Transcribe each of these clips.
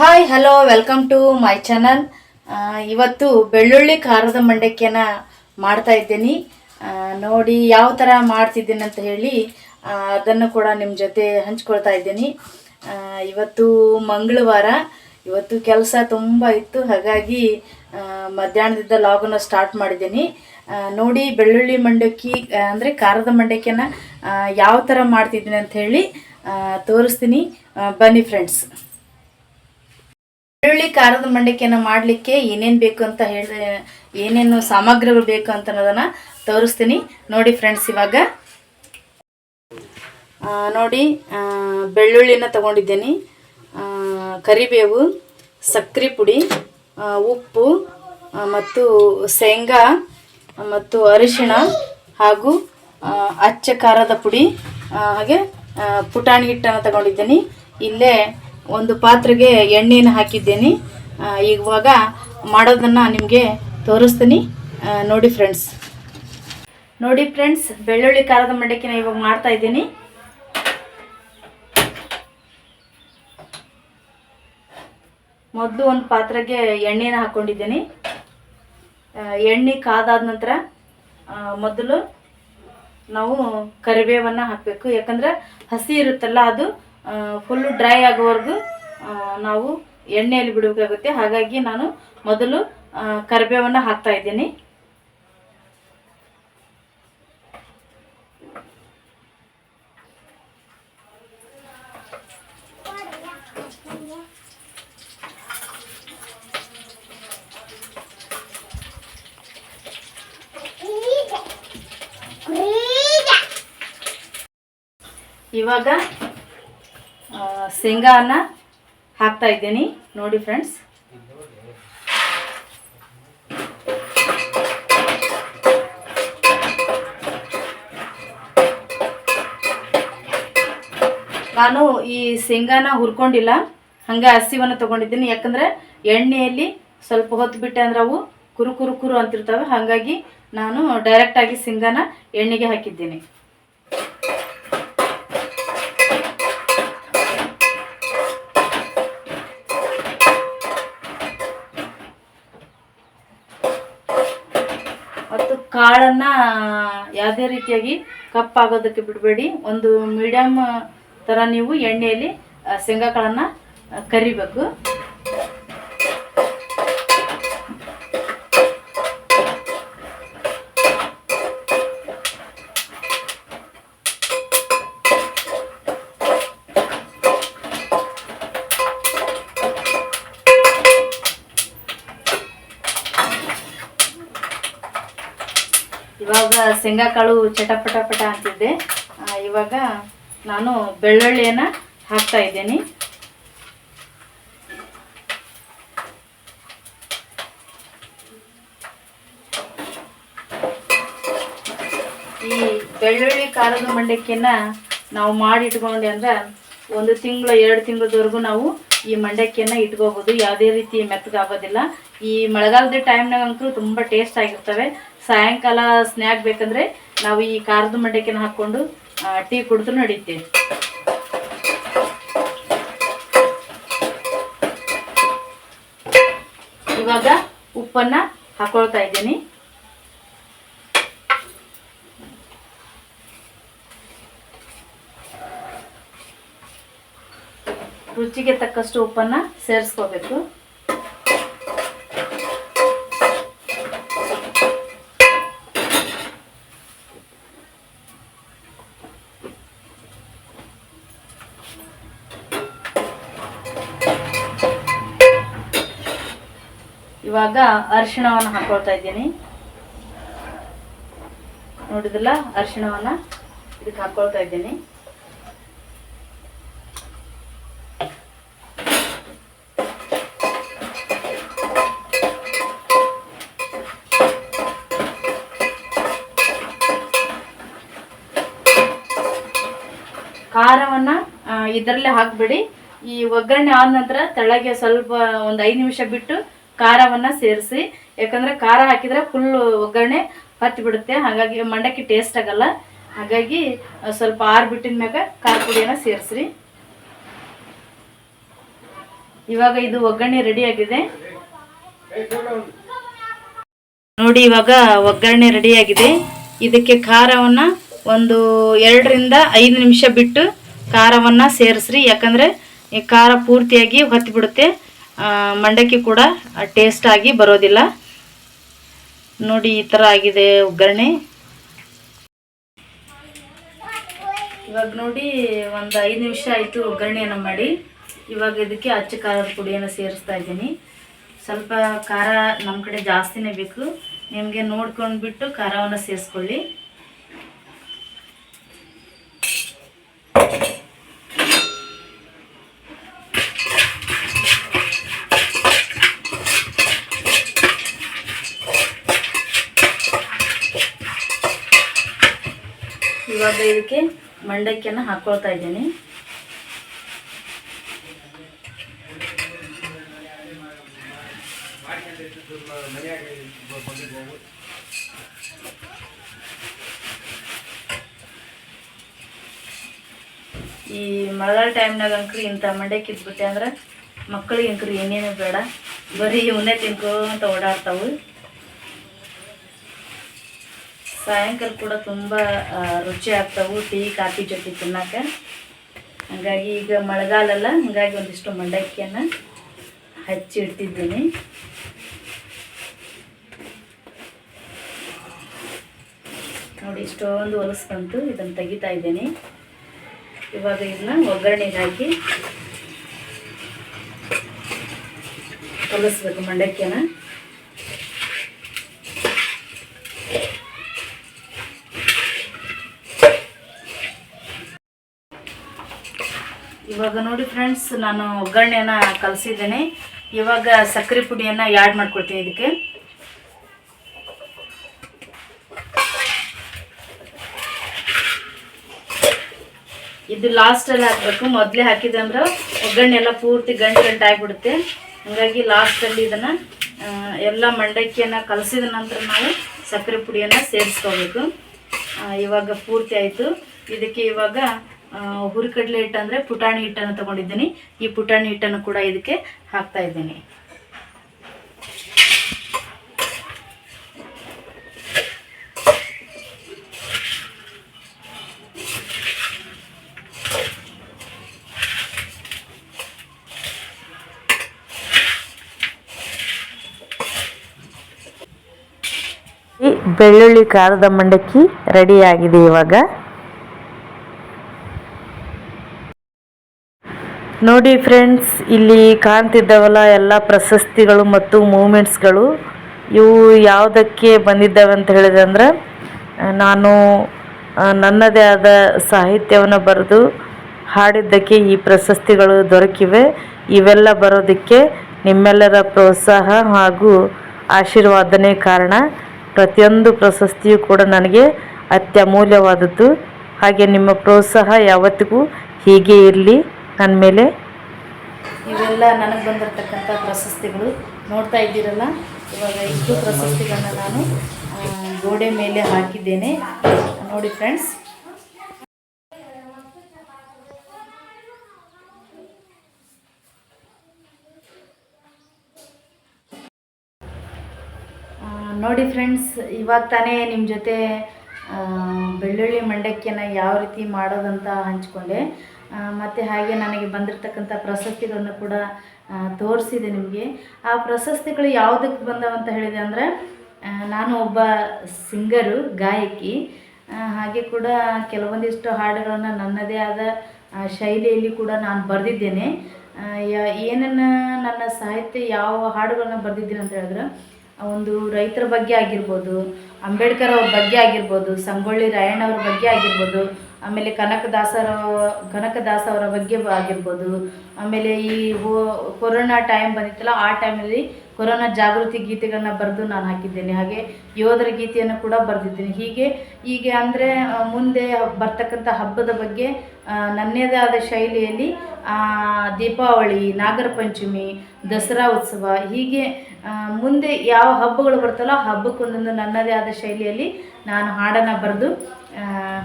Hi hello welcome to my channel ಇವತ್ತು ಬೆಳ್ಳುಳ್ಳಿ ಖಾರದ ಮಂಡಕ್ಕಿಯನ್ನ ಮಾಡ್ತಾ ಇದ್ದೀನಿ. ನೋಡಿ ಯಾವ ಥರ ಮಾಡ್ತಿದ್ದೀನಿ ಅಂತ ಹೇಳಿ ಅದನ್ನು ಕೂಡ ನಿಮ್ಮ ಜೊತೆ ಹಂಚ್ಕೊಳ್ತಾ ಇದ್ದೀನಿ. ಇವತ್ತು ಮಂಗಳವಾರ. ಇವತ್ತು ಕೆಲಸ ತುಂಬ ಇತ್ತು. ಹಾಗಾಗಿ ಮಧ್ಯಾಹ್ನದಿಂದ ಲಾಗನ್ನು ಸ್ಟಾರ್ಟ್ ಮಾಡಿದ್ದೀನಿ. ನೋಡಿ ಬೆಳ್ಳುಳ್ಳಿ ಮಂಡಕ್ಕಿ ಅಂದರೆ ಖಾರದ ಮಂಡಕ್ಕಿಯನ್ನು ಯಾವ ಥರ ಮಾಡ್ತಿದ್ದೀನಿ ಅಂತ ಹೇಳಿ ತೋರಿಸ್ತೀನಿ. ಬನ್ನಿ ಫ್ರೆಂಡ್ಸ್ ಬೆಳ್ಳುಳ್ಳಿ ಖಾರದ ಮಂಡಕ್ಕಿಯನ್ನು ಮಾಡಲಿಕ್ಕೆ ಏನೇನು ಬೇಕು ಅಂತ ಹೇಳಿ ಏನೇನು ಸಾಮಗ್ರಿಗಳು ಬೇಕು ಅಂತ ಅನ್ನೋದನ್ನು ತೋರಿಸ್ತೀನಿ. ನೋಡಿ ಫ್ರೆಂಡ್ಸ್ ಇವಾಗ. ನೋಡಿ ಬೆಳ್ಳುಳ್ಳಿನ ತಗೊಂಡಿದ್ದೀನಿ. ಕರಿಬೇವು ಸಕ್ಕರೆ ಪುಡಿ ಉಪ್ಪು ಮತ್ತು ಶೇಂಗಾ, ಮತ್ತು ಅರಿಶಿಣ ಹಾಗೂ ಅಚ್ಚ ಖಾರದ ಪುಡಿ ಹಾಗೆ ಪುಟಾಣಿ ಹಿಟ್ಟನ್ನು ತಗೊಂಡಿದ್ದೀನಿ. ಇಲ್ಲೇ ಒಂದು ಪಾತ್ರೆಗೆ ಎಣ್ಣೆಯನ್ನು ಹಾಕಿದ್ದೀನಿ. ಇವಾಗ ಮಾಡೋದನ್ನು ನಿಮಗೆ ತೋರಿಸ್ತೀನಿ. ನೋಡಿ ಫ್ರೆಂಡ್ಸ್ ನೋಡಿ ಫ್ರೆಂಡ್ಸ್ ಬೆಳ್ಳುಳ್ಳಿ ಖಾರದ ಮಂಡಕ್ಕಿನ ಇವಾಗ ಮಾಡ್ತಾ ಇದ್ದೀನಿ. ಮೊದಲು ಒಂದು ಪಾತ್ರೆಗೆ ಎಣ್ಣೆನ ಹಾಕ್ಕೊಂಡಿದ್ದೀನಿ ಆ, ಎಣ್ಣೆ ಕಾದಾದ ನಂತರ ಮೊದಲು ನಾವು ಕರಿಬೇವನ್ನು ಹಾಕಬೇಕು. ಯಾಕಂದ್ರೆ ಹಸಿ ಇರುತ್ತಲ್ಲ ಅದು ಫುಲ್ಲು ಡ್ರೈ ಆಗೋವರೆಗೂ ನಾವು ಎಣ್ಣೆಯಲ್ಲಿ ಬಿಡಬೇಕಾಗುತ್ತೆ. ಹಾಗಾಗಿ ನಾನು ಮೊದಲು ಕರಿಬೇವನ್ನು ಹಾಕ್ತಾ ಇದ್ದೀನಿ. ಇವಾಗ ಶೇಂಗಾನ ಹಾಕ್ತಾ ಇದ್ದೀನಿ. ನೋಡಿ ಫ್ರೆಂಡ್ಸ್. ನಾನು ಈ ಶೇಂಗಾನ ಹುರ್ಕೊಂಡಿಲ್ಲ. ಹಂಗೆ ಹಸಿವನ್ನು ತಗೊಂಡಿದ್ದೀನಿ. ಯಾಕಂದ್ರೆ ಎಣ್ಣೆಯಲ್ಲಿ ಸ್ವಲ್ಪ ಹೊತ್ತು ಬಿಟ್ಟೆ ಅಂದ್ರೆ ಅವು ಕುರು ಕುರು ಕುರು ಅಂತಿರ್ತವೆ. ಹಾಗಾಗಿ ನಾನು ಡೈರೆಕ್ಟಾಗಿ ಶೇಂಗಾನ ಎಣ್ಣೆಗೆ ಹಾಕಿದ್ದೀನಿ. ಮತ್ತು ಕಾಳನ್ನ ಯಾವುದೇ ರೀತಿಯಾಗಿ ಕಪ್ಪಾಗೋದಕ್ಕೆ ಬಿಡಬೇಡಿ. ಒಂದು ಮೀಡಿಯಮ್ ಥರ ನೀವು ಎಣ್ಣೆಯಲ್ಲಿ ಶೇಂಗಾಕಾಳನ್ನು ಶೇಂಗಾ ಕಾಳನ್ನ ಕರಿಬೇಕು. ಇವಾಗ ಶೇಂಗಾ ಕಾಳು ಚಟಪಟ ಪಟ ಅಂತಿದ್ದೆ ಇವಾಗ ನಾನು ಬೆಳ್ಳುಳ್ಳಿಯನ್ನು ಹಾಕ್ತಾ ಇದ್ದೀನಿ. ಈ ಬೆಳ್ಳುಳ್ಳಿ ಖಾರದ ಮಂಡಕ್ಕಿಯನ್ನ ನಾವು ಮಾಡಿ ಇಟ್ಕೊಂಡೆ ಅಂದ್ರೆ ಒಂದು ತಿಂಗಳು, ಎರಡು ತಿಂಗಳದವರೆಗೂ ನಾವು ಈ ಮಂಡಕ್ಕಿಯನ್ನ ಇಟ್ಕೋಬಹುದು ಯಾವುದೇ ರೀತಿ ಮೆತ್ತಗಾಗೋದಿಲ್ಲ. ಈ ಮಳೆಗಾಲದ ಟೈಮ್ನಾಗಂತೂ ತುಂಬ ಟೇಸ್ಟ್ ಆಗಿರ್ತವೆ. ಸಾಯಂಕಾಲ ಸ್ನ್ಯಾಕ್ ಬೇಕಂದ್ರೆ ನಾವು ಈ ಖಾರದ ಮಂಡಕ್ಕಿನ ಹಾಕ್ಕೊಂಡು ಟೀ ಕುಡಿದು ನಡೀತೇವೆ. ಇವಾಗ ಉಪ್ಪನ್ನ ಹಾಕೊಳ್ತಾ ಇದ್ದೀನಿ. ರುಚಿಗೆ ತಕ್ಕಷ್ಟು ಉಪ್ಪನ್ನ ಸೇರಿಸ್ಕೋಬೇಕು. ಇವಾಗ ಅರಿಶಿಣವನ್ನು ಹಾಕೊಳ್ತಾ ಇದ್ದೀನಿ. ನೋಡಿದ್ರಲ್ಲ, ಅರಿಶಿಣವನ್ನ ಇದಕ್ಕೆ ಹಾಕೊಳ್ತಾ ಇದ್ದೀನಿ. ಖಾರವನ್ನ ಇದರಲ್ಲೇ ಹಾಕ್ಬಿಡಿ. ಈ ಒಗ್ಗರಣೆ ಆದ ನಂತರ ತಳಗೆ ಸ್ವಲ್ಪ ಒಂದು ಐದು ನಿಮಿಷ ಬಿಟ್ಟು ಖಾರವನ್ನ ಸೇರಿಸಿ, ಯಾಕಂದ್ರೆ ಖಾರ ಹಾಕಿದ್ರೆ ಫುಲ್ ಒಗ್ಗರಣೆ ಹತ್ತಿ ಬಿಡುತ್ತೆ ಹಾಗಾಗಿ ಮಂಡಕ್ಕಿ ಟೇಸ್ಟ್ ಆಗಲ್ಲ. ಹಾಗಾಗಿ ಸ್ವಲ್ಪ ಆರು ಬಿಟ್ಟಿನ ಮ್ಯಾಗ ಖಾರ ಪುಡಿಯನ್ನ ಸೇರಿಸ್ರಿ. ಇವಾಗ ಇದು ಒಗ್ಗರಣೆ ರೆಡಿ ಆಗಿದೆ. ನೋಡಿ, ಇವಾಗ ಒಗ್ಗರಣೆ ರೆಡಿ ಆಗಿದೆ. ಇದಕ್ಕೆ ಖಾರವನ್ನ ಒಂದು ಎರಡರಿಂದ ಐದು ನಿಮಿಷ ಬಿಟ್ಟು ಖಾರವನ್ನ ಸೇರಿಸ್ರಿ. ಯಾಕಂದ್ರೆ ಖಾರ ಪೂರ್ತಿಯಾಗಿ ಹೊತ್ತಿ ಬಿಡುತ್ತೆ ಮಂಡಕ್ಕಿ ಕೂಡ ಟೇಸ್ಟ್ ಆಗಿ ಬರೋದಿಲ್ಲ. ನೋಡಿ, ಈ ಥರ ಆಗಿದೆ ಒಗ್ಗರಣೆ. ಇವಾಗ ನೋಡಿ, ಒಂದು ಐದು ನಿಮಿಷ ಆಯಿತು ಒಗ್ಗರಣೆಯನ್ನು ಮಾಡಿ. ಇವಾಗ ಇದಕ್ಕೆ ಅಚ್ಚ ಖಾರದ ಪುಡಿಯನ್ನು ಸೇರಿಸ್ತಾ ಇದ್ದೀನಿ. ಸ್ವಲ್ಪ ಖಾರ ನಮ್ಮ ಕಡೆ ಜಾಸ್ತಿನೇ ಬೇಕು. ನಿಮಗೆ ನೋಡ್ಕೊಂಡ್ಬಿಟ್ಟು ಖಾರವನ್ನು ಸೇರಿಸ್ಕೊಳ್ಳಿ. ಇದಕ್ಕೆ ಮಂಡಕ್ಕಿಯನ್ನು ಹಾಕ್ಕೊಳ್ತಾ ಇದ್ದೀನಿ. ಈ ಮಳೆಗಾಲ ಟೈಮ್ನಾಗ ಅಂಕ್ರಿ ಇಂಥ ಮಂಡಕ್ಕಿ ಇದ್ಬಿಟ್ಟೆ ಅಂದ್ರೆ ಮಕ್ಕಳಿಗೆ ಅಂಕ್ರಿ ಏನೇನು ಬೇಡ. ಬರೀ ಇವನ್ನೇ ಅಂತ ಓಡಾಡ್ತಾವು. ಸಾಯಂಕಾಲ ಕೂಡ ತುಂಬ ರುಚಿ ಆಗ್ತಾವು, ಟೀ, ಕಾಫಿ ಜೊತೆ ತಿನ್ನಕ್ಕೆ. ಹಾಗಾಗಿ ಈಗ ಮಳೆಗಾಲಲ್ಲ, ಹಾಗಾಗಿ ಒಂದಿಷ್ಟು ಮಂಡಕ್ಕಿಯನ್ನು ಹಚ್ಚಿ ಇಡ್ತಿದ್ದೀನಿ ನೋಡಿ, ಇಷ್ಟೊಂದು ಹೊಲಸು ಇದನ್ನು ತೆಗಿತಾ ಇದ್ದೀನಿ. ಇವಾಗ ಇದನ್ನ ಒಗ್ಗರಣೆಗೆ ಹಾಕಿ ಹೊಲಿಸ್ಬೇಕು ಮಂಡಕ್ಕಿನ ಇವಾಗ ನೋಡಿ ಫ್ರೆಂಡ್ಸ್ ನಾನು ಒಗ್ಗರಣೆಯನ್ನು ಕಲಸಿದ್ದೇನೆ. ಇವಾಗ ಸಕ್ಕರೆ ಪುಡಿಯನ್ನು ಆ್ಯಡ್ ಮಾಡ್ಕೊಳ್ತೀನಿ ಇದಕ್ಕೆ. ಇದು ಲಾಸ್ಟಲ್ಲಿ ಹಾಕಬೇಕು. ಮೊದಲೇ ಹಾಕಿದಂದ್ರೆ ಒಗ್ಗರಣೆ ಎಲ್ಲ ಪೂರ್ತಿ ಗಂಟು ಗಂಟು ಆಗಿಬಿಡುತ್ತೆ. ಹಾಗಾಗಿ ಲಾಸ್ಟಲ್ಲಿ ಇದನ್ನು ಎಲ್ಲ ಮಂಡಕ್ಕಿಯನ್ನು ಕಲಸಿದ ನಂತರ ನಾವು ಸಕ್ಕರೆ ಪುಡಿಯನ್ನು ಸೇರಿಸ್ಕೋಬೇಕು. ಇವಾಗ ಪೂರ್ತಿ ಆಯಿತು. ಇದಕ್ಕೆ ಇವಾಗ ಹುರಿಕಡಲೆ ಹಿಟ್ಟು ಅಂದರೆ ಪುಟಾಣಿ ಹಿಟ್ಟನ್ನು ತಗೊಂಡಿದ್ದೀನಿ. ಈ ಪುಟಾಣಿ ಹಿಟ್ಟನ್ನು ಕೂಡ ಇದಕ್ಕೆ ಹಾಕ್ತಾ ಇದ್ದೀನಿ. ಬೆಳ್ಳುಳ್ಳಿ ಖಾರದ ಮಂಡಕ್ಕಿ ರೆಡಿಯಾಗಿದೆ ಇವಾಗ. ನೋಡಿ ಫ್ರೆಂಡ್ಸ್ ಇಲ್ಲಿ ಕಾಣ್ತಿದ್ದಾವಲ್ಲ ಎಲ್ಲ ಪ್ರಶಸ್ತಿಗಳು ಮತ್ತು ಮೂಮೆಂಟ್ಸ್ಗಳು ಇವು ಯಾವುದಕ್ಕೆ ಬಂದಿದ್ದಾವೆ ಅಂತ ಹೇಳಿದಂದ್ರೆ ನಾನು ನನ್ನದೇ ಆದ ಸಾಹಿತ್ಯವನ್ನು ಬರೆದು ಹಾಡಿದ್ದಕ್ಕೆ ಈ ಪ್ರಶಸ್ತಿಗಳು ದೊರಕಿವೆ. ಇವೆಲ್ಲ ಬರೋದಕ್ಕೆ ನಿಮ್ಮೆಲ್ಲರ ಪ್ರೋತ್ಸಾಹ ಹಾಗೂ ಆಶೀರ್ವಾದನೇ ಕಾರಣ. ಪ್ರತಿಯೊಂದು ಪ್ರಶಸ್ತಿಯೂ ಕೂಡ ನನಗೆ ಅತ್ಯಮೂಲ್ಯವಾದದ್ದು. ಹಾಗೆ ನಿಮ್ಮ ಪ್ರೋತ್ಸಾಹ ಯಾವತ್ತಿಗೂ ಹೀಗೆ ಇರಲಿ. ನನ್ನ ಮೇಲೆ? ಇವೆಲ್ಲ ನನಗೆ ಬಂದಿರತಕ್ಕಂಥ ಪ್ರಶಸ್ತಿಗಳು. ನೋಡ್ತಾ ಇದ್ದೀರಲ್ಲ, ಇವಾಗ ಇಷ್ಟು ಪ್ರಶಸ್ತಿಗಳನ್ನ ನಾನು ಗೋಡೆ ಮೇಲೆ ಹಾಕಿದ್ದೇನೆ. ನೋಡಿ ಫ್ರೆಂಡ್ಸ್. ನೋಡಿ ಫ್ರೆಂಡ್ಸ್, ಇವಾಗ ತಾನೇ ನಿಮ್ಮ ಜೊತೆ ಬೆಳ್ಳುಳ್ಳಿ ಮಂಡಕ್ಕಿಯನ್ನು ಯಾವ ರೀತಿ ಮಾಡೋದಂತ ಹಂಚ್ಕೊಂಡೆ. ಮತ್ತು ಹಾಗೆ ನನಗೆ ಬಂದಿರತಕ್ಕಂಥ ಪ್ರಶಸ್ತಿಗಳನ್ನು ಕೂಡ ತೋರಿಸಿದೆ ನಿಮಗೆ. ಆ ಪ್ರಶಸ್ತಿಗಳು ಯಾವುದಕ್ಕೆ ಬಂದವಂತ ಹೇಳಿದೆ ಅಂದರೆ ನಾನು ಒಬ್ಬ ಸಿಂಗರು, ಗಾಯಕಿ. ಹಾಗೆ ಕೂಡ ಕೆಲವೊಂದಿಷ್ಟು ಹಾಡುಗಳನ್ನು ನನ್ನದೇ ಆದ ಶೈಲಿಯಲ್ಲಿ ಕೂಡ ನಾನು ಬರೆದಿದ್ದೇನೆ. ಏನನ್ನು ನನ್ನ ಸಾಹಿತ್ಯ ಯಾವ ಹಾಡುಗಳನ್ನ ಬರೆದಿದ್ದೀನಿ ಅಂತ ಹೇಳಿದ್ರೆ, ಒಂದು ರೈತರ ಬಗ್ಗೆ ಆಗಿರ್ಬೋದು, ಅಂಬೇಡ್ಕರ್ ಅವ್ರ ಬಗ್ಗೆ ಆಗಿರ್ಬೋದು, ಸಂಗೊಳ್ಳಿ ರಾಯಣ್ಣ ಅವ್ರ ಬಗ್ಗೆ ಆಗಿರ್ಬೋದು ಆಮೇಲೆ ಕನಕದಾಸರ ಕನಕದಾಸ ಅವರ ಬಗ್ಗೆ ಆಗಿರ್ಬೋದು. ಆಮೇಲೆ ಈ ಹೋ, ಕೊರೋನಾ ಟೈಮ್ ಬಂದಿತ್ತಲ್ಲ, ಆ ಟೈಮಲ್ಲಿ ಕೊರೋನಾ ಜಾಗೃತಿ ಗೀತೆಗಳನ್ನ ಬರೆದು ನಾನು ಹಾಕಿದ್ದೇನೆ. ಹಾಗೆ ಯೋಧರ ಗೀತೆಯನ್ನು ಕೂಡ ಬರೆದಿದ್ದೇನೆ. ಹೀಗೆ ಹೀಗೆ ಅಂದರೆ ಮುಂದೆ ಬರ್ತಕ್ಕಂಥ ಹಬ್ಬದ ಬಗ್ಗೆ ನನ್ನದೇ ಆದ ಶೈಲಿಯಲ್ಲಿ ದೀಪಾವಳಿ, ನಾಗರ ಪಂಚಮಿ, ದಸರಾ ಉತ್ಸವ, ಹೀಗೆ ಮುಂದೆ ಯಾವ ಹಬ್ಬಗಳು ಬರ್ತಲ್ಲ ಹಬ್ಬಕ್ಕೊಂದೊಂದು ನನ್ನದೇ ಆದ ಶೈಲಿಯಲ್ಲಿ ನಾನು ಹಾಡನ್ನು ಬರೆದು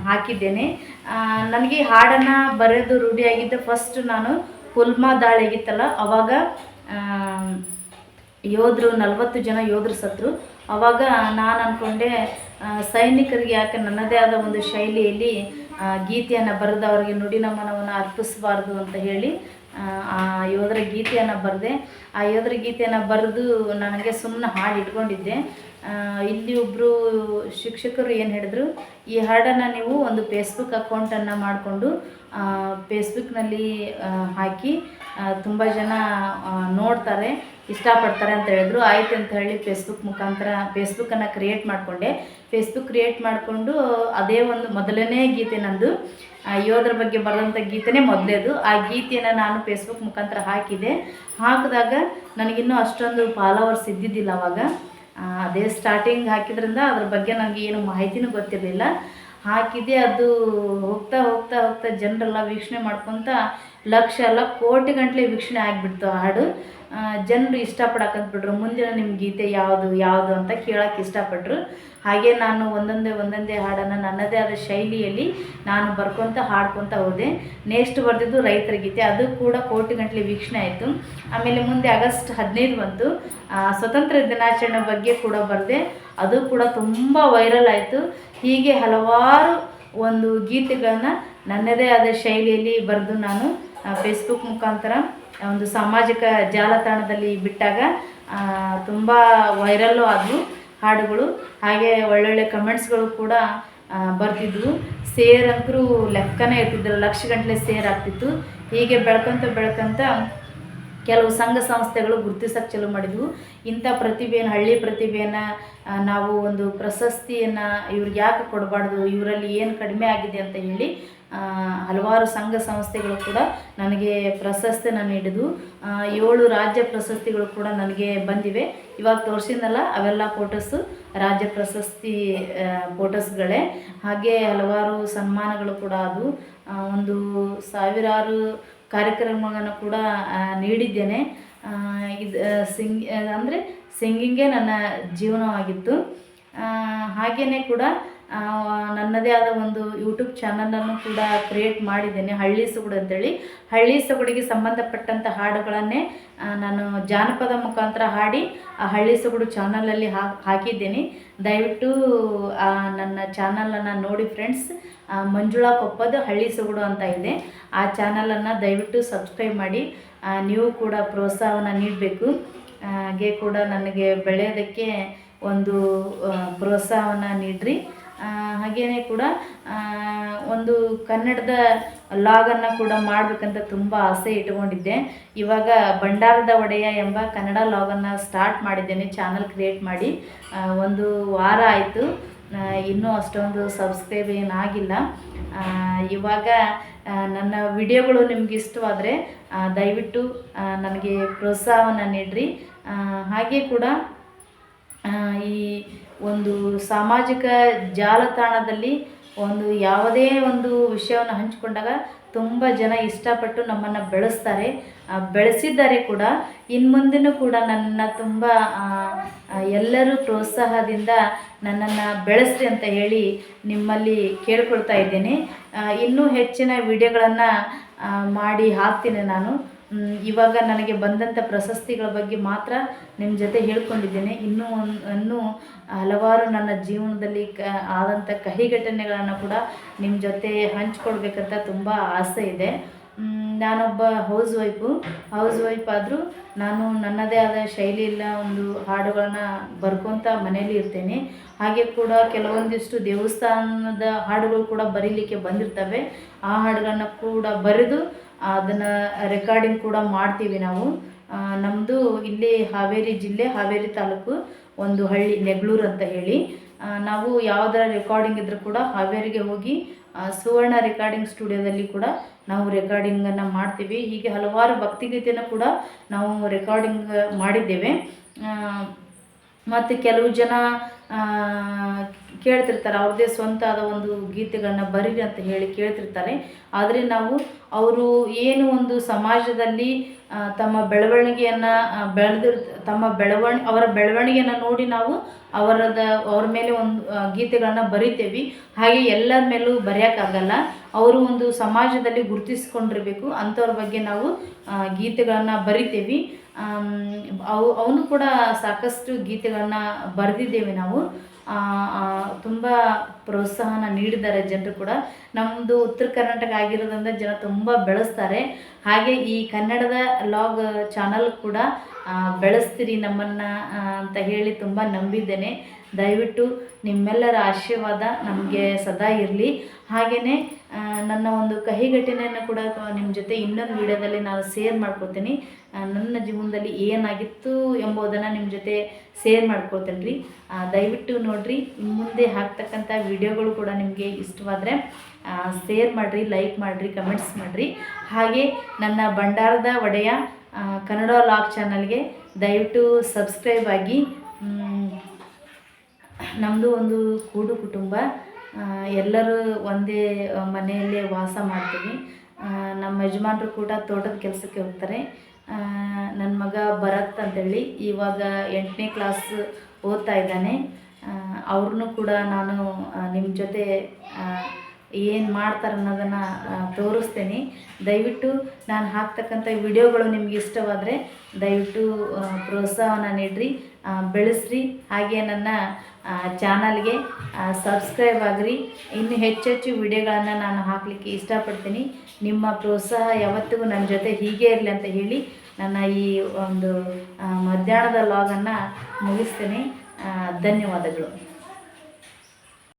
ಹಾಕಿದ್ದೇನೆ. ನನಗೆ ಹಾಡನ್ನು ಬರೆದು ರೂಢಿಯಾಗಿದ್ದ ಫಸ್ಟ್ ನಾನು ಪುಲ್ಮಾ ದಾಳಿ ಆಗಿತ್ತಲ್ಲ ಅವಾಗ ಯೋಧರು ನಲವತ್ತು ಜನ ಯೋಧರು ಸತ್ರು. ಅವಾಗ ನಾನು ಅಂದ್ಕೊಂಡೆ ಸೈನಿಕರಿಗೆ ಯಾಕೆ ನನ್ನದೇ ಆದ ಒಂದು ಶೈಲಿಯಲ್ಲಿ ಗೀತೆಯನ್ನು ಬರೆದು ಅವರಿಗೆ ನುಡಿ ನಮನವನ್ನು ಅರ್ಪಿಸಬಾರ್ದು ಅಂತ ಹೇಳಿ ಆ, ಯೋಧರ ಗೀತೆಯನ್ನು ಬರೆದೆ. ಆ ಯೋಧರ ಗೀತೆಯನ್ನು ಬರೆದು ನನಗೆ ಸುಮ್ಮನೆ ಹಾಡು ಇಟ್ಕೊಂಡಿದ್ದೆ ಇಲ್ಲಿ ಒಬ್ಬರು ಶಿಕ್ಷಕರು ಏನು ಹೇಳಿದ್ರು, ಈ ಹಾಡನ್ನು ನೀವು ಒಂದು ಫೇಸ್ಬುಕ್ ಅಕೌಂಟನ್ನು ಮಾಡಿಕೊಂಡು ಫೇಸ್ಬುಕ್ನಲ್ಲಿ ಹಾಕಿ ತುಂಬ ಜನ ನೋಡ್ತಾರೆ, ಇಷ್ಟಪಡ್ತಾರೆ ಅಂತ ಹೇಳಿದ್ರು. ಆಯ್ತು ಅಂತ ಹೇಳಿ ಫೇಸ್ಬುಕ್ ಮುಖಾಂತರ ಫೇಸ್ಬುಕ್ಕನ್ನು ಕ್ರಿಯೇಟ್ ಮಾಡಿಕೊಂಡೆ. ಫೇಸ್ಬುಕ್ ಕ್ರಿಯೇಟ್ ಮಾಡಿಕೊಂಡು ಅದೇ ಒಂದು ಮೊದಲನೇ ಗೀತೆ ನಂದು. ಯೋಧರ ಬಗ್ಗೆ ಬರೆದಂಥ ಗೀತೆನೇ ಮೊದಲೇದು. ಆ ಗೀತೆಯನ್ನು ನಾನು ಫೇಸ್ಬುಕ್ ಮುಖಾಂತರ ಹಾಕಿದೆ. ಹಾಕಿದಾಗ ನನಗಿನ್ನೂ ಅಷ್ಟೊಂದು ಫಾಲೋವರ್ಸ್ ಇದ್ದಿದ್ದಿಲ್ಲ ಅವಾಗ. ಅದೇ ಸ್ಟಾರ್ಟಿಂಗ್ ಹಾಕಿದ್ರಿಂದ ಅದ್ರ ಬಗ್ಗೆ ನನಗೆ ಏನು ಮಾಹಿತಿನೂ ಗೊತ್ತಿರಲಿಲ್ಲ. ಹಾಕಿದೆ, ಅದು ಹೋಗ್ತಾ ಹೋಗ್ತಾ ಹೋಗ್ತಾ ಜನರೆಲ್ಲ ವೀಕ್ಷಣೆ ಮಾಡ್ಕೊತ ಲಕ್ಷ ಅಲ್ಲ ಕೋಟಿ ಗಂಟಲೆ ವೀಕ್ಷಣೆ ಆಗಿಬಿಡ್ತು ಹಾಡು. ಜನರು ಇಷ್ಟಪಡಕಂತ್ಬಿಟ್ರು ಮುಂದಿನ ನಿಮ್ಮ ಗೀತೆ ಯಾವುದು ಯಾವುದು ಅಂತ ಕೇಳಕ್ಕೆ ಇಷ್ಟಪಟ್ಟರು ಹಾಗೆ ನಾನು ಒಂದೊಂದೇ ಒಂದೊಂದೇ ಹಾಡನ್ನು ನನ್ನದೇ ಆದ ಶೈಲಿಯಲ್ಲಿ ನಾನು ಬರ್ಕೊತ, ಹಾಡ್ಕೊತ ಹೋದೆ. ನೆಕ್ಸ್ಟ್ ಬರೆದಿದ್ದು ರೈತರ ಗೀತೆ. ಅದು ಕೂಡ ಕೋಟಿ ಗಂಟಲೆ ವೀಕ್ಷಣೆ ಆಯಿತು. ಆಮೇಲೆ ಮುಂದೆ ಆಗಸ್ಟ್ ಹದಿನೈದು ಬಂತು. ಸ್ವತಂತ್ರ ದಿನಾಚರಣೆ ಬಗ್ಗೆ ಕೂಡ ಬರೆದೆ. ಅದು ಕೂಡ ತುಂಬ ವೈರಲ್ ಆಯಿತು. ಹೀಗೆ ಹಲವಾರು ಒಂದು ಗೀತೆಗಳನ್ನು ನನ್ನದೇ ಆದ ಶೈಲಿಯಲ್ಲಿ ಬರೆದು ನಾನು ಫೇಸ್ಬುಕ್ ಮುಖಾಂತರ ಒಂದು ಸಾಮಾಜಿಕ ಜಾಲತಾಣದಲ್ಲಿ ಬಿಟ್ಟಾಗ ತುಂಬ ವೈರಲ್ಲು ಆದವು ಹಾಡುಗಳು. ಹಾಗೆ ಒಳ್ಳೊಳ್ಳೆ ಕಮೆಂಟ್ಸ್ಗಳು ಕೂಡ ಬರ್ತಿದ್ವು. ಸೇರ್ ಅಂತರೂ ಲೆಕ್ಕನೇ ಇರ್ತಿದ್ದಿಲ್ಲ. ಲಕ್ಷ ಗಂಟಲೆ ಸೇರ್ ಆಗ್ತಿತ್ತು. ಹೀಗೆ ಬೆಳ್ಕೊಂತ ಬೆಳ್ಕೊಂತ ಕೆಲವು ಸಂಘ ಸಂಸ್ಥೆಗಳು ಗುರುತಿಸಕ್ಕೆ ಚಲೋ ಮಾಡಿದ್ವು. ಇಂಥ ಪ್ರತಿಭೆಯನ್ನು, ಹಳ್ಳಿ ಪ್ರತಿಭೆಯನ್ನು ನಾವು ಒಂದು ಪ್ರಶಸ್ತಿಯನ್ನು ಇವ್ರಿಗೆ ಯಾಕೆ ಕೊಡಬಾರ್ದು? ಇವರಲ್ಲಿ ಏನು ಕಡಿಮೆ ಆಗಿದೆ ಅಂತ ಹೇಳಿ ಹಲವಾರು ಸಂಘ ಸಂಸ್ಥೆಗಳು ಕೂಡ ನನಗೆ ಪ್ರಶಸ್ತಿಯನ್ನು ನೀಡಿದ್ವು ಏಳು ರಾಜ್ಯ ಪ್ರಶಸ್ತಿಗಳು ಕೂಡ ನನಗೆ ಬಂದಿವೆ. ಇವಾಗ ತೋರಿಸಿದ್ನಲ್ಲ, ಅವೆಲ್ಲ ಫೋಟೋಸು ರಾಜ್ಯ ಪ್ರಶಸ್ತಿ ಫೋಟೋಸ್ಗಳೇ ಹಾಗೆ ಹಲವಾರು ಸನ್ಮಾನಗಳು ಕೂಡ ಅದು. ಒಂದು ಸಾವಿರಾರು ಕಾರ್ಯಕ್ರಮಗಳನ್ನು ಕೂಡ ನೀಡಿದ್ದೇನೆ. ಇದು ಸಿಂಗ್, ಅಂದರೆ ಸಿಂಗಿಂಗೇ ನನ್ನ ಜೀವನವಾಗಿತ್ತು. ಹಾಗೆಯೇ ಕೂಡ ನನ್ನದೇ ಆದ ಒಂದು ಯೂಟ್ಯೂಬ್ ಚಾನಲನ್ನು ಕೂಡ ಕ್ರಿಯೇಟ್ ಮಾಡಿದ್ದೇನೆ, ಹಳ್ಳಿ ಸೊಗಡು ಅಂತೇಳಿ. ಹಳ್ಳಿ ಸೊಗಡಿಗೆ ಸಂಬಂಧಪಟ್ಟಂಥ ಹಾಡುಗಳನ್ನೇ ನಾನು ಜಾನಪದ ಮುಖಾಂತರ ಹಾಡಿ ಆ ಹಳ್ಳಿ ಸೊಗಡು ಚಾನಲಲ್ಲಿ ಹಾಕಿದ್ದೇನೆ. ದಯವಿಟ್ಟು ನನ್ನ ಚಾನಲನ್ನು ನೋಡಿ ಫ್ರೆಂಡ್ಸ್ ಮಂಜುಳಾ ಕೊಪ್ಪದ ಹಳ್ಳಿ ಸೊಗಡು ಅಂತ ಇದೆ. ಆ ಚಾನಲನ್ನು ದಯವಿಟ್ಟು ಸಬ್ಸ್ಕ್ರೈಬ್ ಮಾಡಿ. ನೀವು ಕೂಡ ಪ್ರೋತ್ಸಾಹವನ್ನು ನೀಡಬೇಕು. ಹಾಗೆ ಕೂಡ ನನಗೆ ಬೆಳೆಯೋದಕ್ಕೆ ಒಂದು ಪ್ರೋತ್ಸಾಹವನ್ನು ನೀಡ್ರಿ. ಆ, ಹಾಗೇನೇ ಕೂಡ ಒಂದು ಕನ್ನಡದ ಲಾಗನ್ನು ಕೂಡ ಮಾಡಬೇಕಂತ ತುಂಬ ಆಸೆ ಇಟ್ಕೊಂಡಿದ್ದೆ ಇವಾಗ ಭಂಡಾರದ ಒಡೆಯ ಎಂಬ ಕನ್ನಡ ಲಾಗನ್ನು ಸ್ಟಾರ್ಟ್ ಮಾಡಿದ್ದೇನೆ ಚಾನಲ್ ಕ್ರಿಯೇಟ್ ಮಾಡಿ. ಒಂದು ವಾರ ಆಯಿತು. ಇನ್ನೂ ಅಷ್ಟೊಂದು ಸಬ್ಸ್ಕ್ರೈಬ್ ಏನಾಗಿಲ್ಲ ಇವಾಗ ನನ್ನ ವಿಡಿಯೋಗಳು ನಿಮ್ಗೆ ಇಷ್ಟವಾದರೆ ದಯವಿಟ್ಟು ನನಗೆ ಪ್ರೋತ್ಸಾಹವನ್ನು ನೀಡಿರಿ. ಹಾಗೆ ಕೂಡ ಈ ಒಂದು ಸಾಮಾಜಿಕ ಜಾಲತಾಣದಲ್ಲಿ ಒಂದು ಯಾವುದೇ ಒಂದು ವಿಷಯವನ್ನು ಹಂಚಿಕೊಂಡಾಗ ತುಂಬ ಜನ ಇಷ್ಟಪಟ್ಟು ನಮ್ಮನ್ನು ಬೆಳೆಸ್ತಾರೆ. ಬೆಳೆಸಿದ್ದಾರೆ ಕೂಡ. ಇನ್ನು ಕೂಡ ನನ್ನ ತುಂಬ ಎಲ್ಲರೂ ಪ್ರೋತ್ಸಾಹದಿಂದ ನನ್ನನ್ನು ಬೆಳೆಸ್ರಿ ಅಂತ ಹೇಳಿ ನಿಮ್ಮಲ್ಲಿ ಕೇಳ್ಕೊಳ್ತಾ ಇದ್ದೇನೆ. ಇನ್ನೂ ಹೆಚ್ಚಿನ ವಿಡಿಯೋಗಳನ್ನು ಮಾಡಿ ಹಾಕ್ತೀನಿ ನಾನು. ಇವಾಗ ನನಗೆ ಬಂದಂಥ ಪ್ರಶಸ್ತಿಗಳ ಬಗ್ಗೆ ಮಾತ್ರ ನಿಮ್ಮ ಜೊತೆ ಹೇಳ್ಕೊಂಡಿದ್ದೇನೆ. ಇನ್ನೂ ಇನ್ನೂ ಹಲವಾರು ನನ್ನ ಜೀವನದಲ್ಲಿ ಕ ಆದಂಥ ಕಹಿ ಘಟನೆಗಳನ್ನು ಕೂಡ ನಿಮ್ಮ ಜೊತೆ ಹಂಚ್ಕೊಳ್ಬೇಕಂತ ತುಂಬ ಆಸೆ ಇದೆ. ನಾನೊಬ್ಬ ಹೌಸ್ ವೈಫು ಹೌಸ್ ವೈಫ್ ಆದರೂ ನಾನು ನನ್ನದೇ ಆದ ಶೈಲಿಯಲ್ಲ ಒಂದು ಹಾಡುಗಳನ್ನ ಬರ್ಕೊತ ಮನೆಯಲ್ಲಿ ಇರ್ತೇನೆ. ಹಾಗೆ ಕೂಡ ಕೆಲವೊಂದಿಷ್ಟು ದೇವಸ್ಥಾನದ ಹಾಡುಗಳು ಕೂಡ ಬರೀಲಿಕ್ಕೆ ಬಂದಿರ್ತವೆ. ಆ ಹಾಡುಗಳನ್ನ ಕೂಡ ಬರೆದು ಅದನ್ನು ರೆಕಾರ್ಡಿಂಗ್ ಕೂಡ ಮಾಡ್ತೀವಿ ನಾವು. ನಮ್ಮದು ಇಲ್ಲಿ ಹಾವೇರಿ ಜಿಲ್ಲೆ, ಹಾವೇರಿ ತಾಲೂಕು ಒಂದು ಹಳ್ಳಿ, ನೆಗ್ಳೂರು ಅಂತ ಹೇಳಿ. ನಾವು ಯಾವುದರ ರೆಕಾರ್ಡಿಂಗ್ ಇದ್ರೂ ಕೂಡ ಹಾವೇರಿಗೆ ಹೋಗಿ ಸುವರ್ಣ ರೆಕಾರ್ಡಿಂಗ್ ಸ್ಟುಡಿಯೋದಲ್ಲಿ ಕೂಡ ನಾವು ರೆಕಾರ್ಡಿಂಗನ್ನು ಮಾಡ್ತೀವಿ. ಹೀಗೆ ಹಲವಾರು ಭಕ್ತಿಗೀತೆಯನ್ನು ಕೂಡ ನಾವು ರೆಕಾರ್ಡಿಂಗ್ ಮಾಡಿದ್ದೇವೆ. ಮತ್ತು ಕೆಲವು ಜನ ಕೇಳ್ತಿರ್ತಾರೆ, ಅವ್ರದ್ದೇ ಸ್ವಂತ ಆದ ಒಂದು ಗೀತೆಗಳನ್ನ ಬರೀರಿ ಅಂತ ಹೇಳಿ ಕೇಳ್ತಿರ್ತಾರೆ. ಆದರೆ ನಾವು ಅವರು ಏನು ಒಂದು ಸಮಾಜದಲ್ಲಿ ತಮ್ಮ ಬೆಳವಣಿಗೆಯನ್ನು ಬೆಳೆದಿರ್, ತಮ್ಮ ಬೆಳವಣಿ, ಅವರ ಬೆಳವಣಿಗೆಯನ್ನು ನೋಡಿ ನಾವು ಅವರದ, ಅವ್ರ ಮೇಲೆ ಒಂದು ಗೀತೆಗಳನ್ನು ಬರಿತೇವೆ. ಹಾಗೆ ಎಲ್ಲರ ಮೇಲೂ ಬರೆಯೋಕ್ಕಾಗಲ್ಲ. ಅವರು ಒಂದು ಸಮಾಜದಲ್ಲಿ ಗುರುತಿಸ್ಕೊಂಡಿರ್ಬೇಕು. ಅಂಥವ್ರ ಬಗ್ಗೆ ನಾವು ಗೀತೆಗಳನ್ನು ಬರಿತೇವೆ. ಅವು, ಅವನು ಕೂಡ ಸಾಕಷ್ಟು ಗೀತೆಗಳನ್ನ ಬರೆದಿದ್ದೇವೆ ನಾವು. ತುಂಬ ಪ್ರೋತ್ಸಾಹನ ನೀಡಿದ್ದಾರೆ ಜನರು ಕೂಡ. ನಮ್ಮದು ಉತ್ತರ ಕರ್ನಾಟಕ ಆಗಿರೋದ್ರಿಂದ ಜನ ತುಂಬ ಬೆಳೆಸ್ತಾರೆ. ಹಾಗೆ ಈ ಕನ್ನಡದ ಲಾಗ್ ಚಾನಲ್ ಕೂಡ ಬೆಳೆಸ್ತೀರಿ ನಮ್ಮನ್ನು ಅಂತ ಹೇಳಿ ತುಂಬ ನಂಬಿದ್ದೇನೆ. ದಯವಿಟ್ಟು ನಿಮ್ಮೆಲ್ಲರ ಆಶೀರ್ವಾದ ನಮಗೆ ಸದಾ ಇರಲಿ. ಹಾಗೆಯೇ ನನ್ನ ಒಂದು ಕಹಿ ಘಟನೆಯನ್ನು ಕೂಡ ನಿಮ್ಮ ಜೊತೆ ಇನ್ನೊಂದು ವಿಡಿಯೋದಲ್ಲಿ ನಾನು ಶೇರ್ ಮಾಡ್ಕೊತೀನಿ. ನನ್ನ ಜೀವನದಲ್ಲಿ ಏನಾಗಿತ್ತು ಎಂಬುದನ್ನು ನಿಮ್ಮ ಜೊತೆ ಶೇರ್ ಮಾಡ್ಕೊತೇನೆ ರೀ ದಯವಿಟ್ಟು ನೋಡಿರಿ ಮುಂದೆ ಹಾಕ್ತಕ್ಕಂಥ ವಿಡಿಯೋಗಳು ಕೂಡ ನಿಮಗೆ ಇಷ್ಟವಾದರೆ ಶೇರ್ ಮಾಡಿರಿ ಲೈಕ್ ಮಾಡಿರಿ ಕಮೆಂಟ್ಸ್ ಮಾಡಿರಿ. ಹಾಗೆ ನನ್ನ ಭಂಡಾರದ ಒಡೆಯ ಕನ್ನಡ ಲಾಗ್ ಚಾನಲ್ಗೆ ದಯವಿಟ್ಟು ಸಬ್ಸ್ಕ್ರೈಬ್ ಆಗಿ ನಮ್ಮದು ಒಂದು ಕೂಡು ಕುಟುಂಬ ಎಲ್ಲರೂ ಒಂದೇ ಮನೆಯಲ್ಲೇ ವಾಸ ಮಾಡ್ತೀವಿ. ನಮ್ಮ ಯಜಮಾನ್ರು ಕೂಡ ತೋಟದ ಕೆಲಸಕ್ಕೆ ಹೋಗ್ತಾರೆ. ನನ್ನ ಮಗ ಭರತ್ ಅಂತೇಳಿ ಇವಾಗ ಎಂಟನೇ ಕ್ಲಾಸ್ ಓದ್ತಾ ಇದ್ದಾನೆ. ಅವ್ರನ್ನೂ ಕೂಡ ನಾನು ನಿಮ್ಮ ಜೊತೆ ಏನು ಮಾಡ್ತಾರೆ ಅನ್ನೋದನ್ನು ತೋರಿಸ್ತೇನೆ. ದಯವಿಟ್ಟು ನಾನು ಹಾಕ್ತಕ್ಕಂಥ ವಿಡಿಯೋಗಳು ನಿಮ್ಗೆ ಇಷ್ಟವಾದರೆ ದಯವಿಟ್ಟು ಪ್ರೋತ್ಸಾಹನ ನೀಡ್ರಿ ಬೆಳೆಸ್ರಿ. ಹಾಗೆ ನನ್ನ ಚಾನಲ್ಗೆ ಸಬ್ಸ್ಕ್ರೈಬ್ ಆಗಿರಿ. ಇನ್ನು ಹೆಚ್ಚೆಚ್ಚು ವಿಡಿಯೋಗಳನ್ನು ನಾನು ಹಾಕಲಿಕ್ಕೆ ಇಷ್ಟಪಡ್ತೀನಿ. ನಿಮ್ಮ ಪ್ರೋತ್ಸಾಹ ಯಾವತ್ತಿಗೂ ನನ್ನ ಜೊತೆ ಹೀಗೆ ಇರಲಿ ಅಂತ ಹೇಳಿ ನನ್ನ ಈ ಒಂದು ಮಧ್ಯಾಹ್ನದ ಲಾಗನ್ನು ಮುಗಿಸ್ತೇನೆ. ಧನ್ಯವಾದಗಳು.